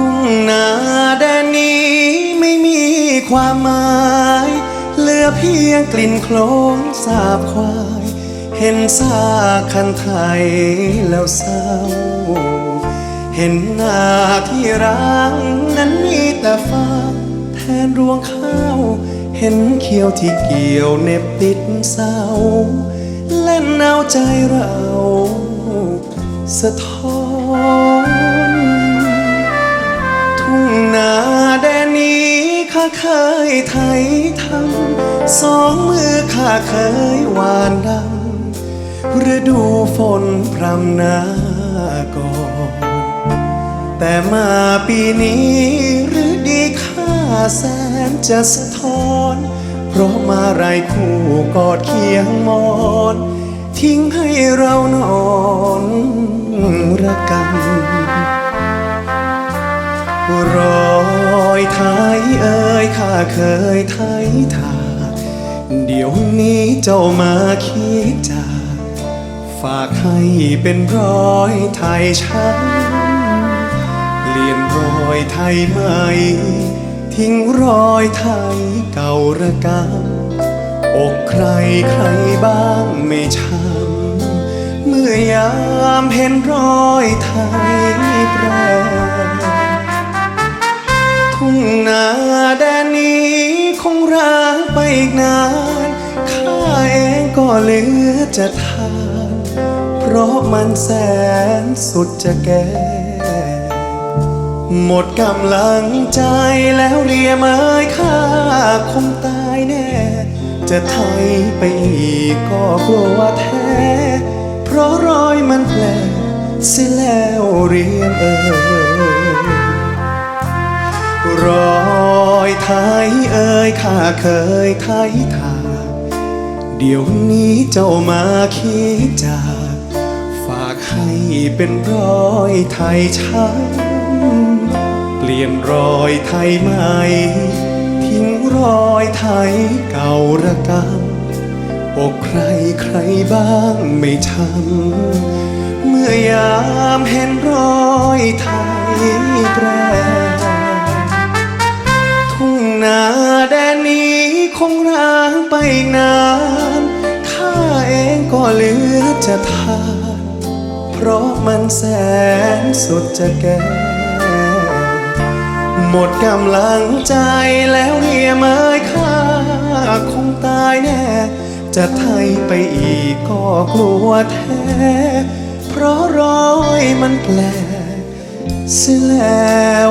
ทุ่งนาแดนนี้ไม่มีความหมาย เหลือเพียงกลิ่นโคลงสาบควาย เห็นซาคันไทยแล้วเศร้า เห็นหน้าที่ร้างนั้นมีแต่ฟ้า แทนรวงข้าว เห็นเขียวที่เกี่ยวเน็บติดเศร้าและนเอาใจเรา สะท้อน ข้าเคยไทยทำสองมือข้าเคยหวานดำฤดูฝนพรำหน้าก่อนแต่มาปีนี้หรือดีค่าแสนจะสะท้อน เพราะมาไรคู่กอดเคียงมอน ทิ้งให้เรานอนระกำรอยไทยเอ่ย ข้าเคยไทยทาเดี๋ยวนี้เจ้ามาคิดจาก ฝากให้เป็นรอยไทยช้ำเปลี่ยนรอยไทยใหม่ ทิ้งรอยไทยเก่าระกำอกใครใครบ้างไม่ช้ำเมื่อยามเห็นรอยไทยแปรทุ่งนาแด กนานข้าเองก็เหลือจะทาน เพราะมันแสนสุดจะแก่ หมดกำลังใจแล้วเรียมเอ้ยข้าคงตายแน่ จะไทยไปอีกก็กลัวแท้ เพราะรอยมันแปลเสียแล้วเรียมเอ่ย ไทยเอ่ยข้าเคยไทยทาเดี๋ยวนี้เจ้ามาคิดจาก ฝากให้เป็นรอยไทยช้ำเปลี่ยนรอยไทยใหม่ทิ้งรอยไทยเก่าระกำอกใครใครบ้างไม่ช้ำเมื่อยามเห็นรอยไทยแปร คงร้างไปนานข้าเองก็เหลือจะทานเพราะมันแสนสุดจะแก่ หมดกำลังใจแล้วเรียมเอ้ยข้าคงตายแน่ จะไทยไปอีกก็กลัวแท้ เพราะรอยมันแปลกเสียแล้ว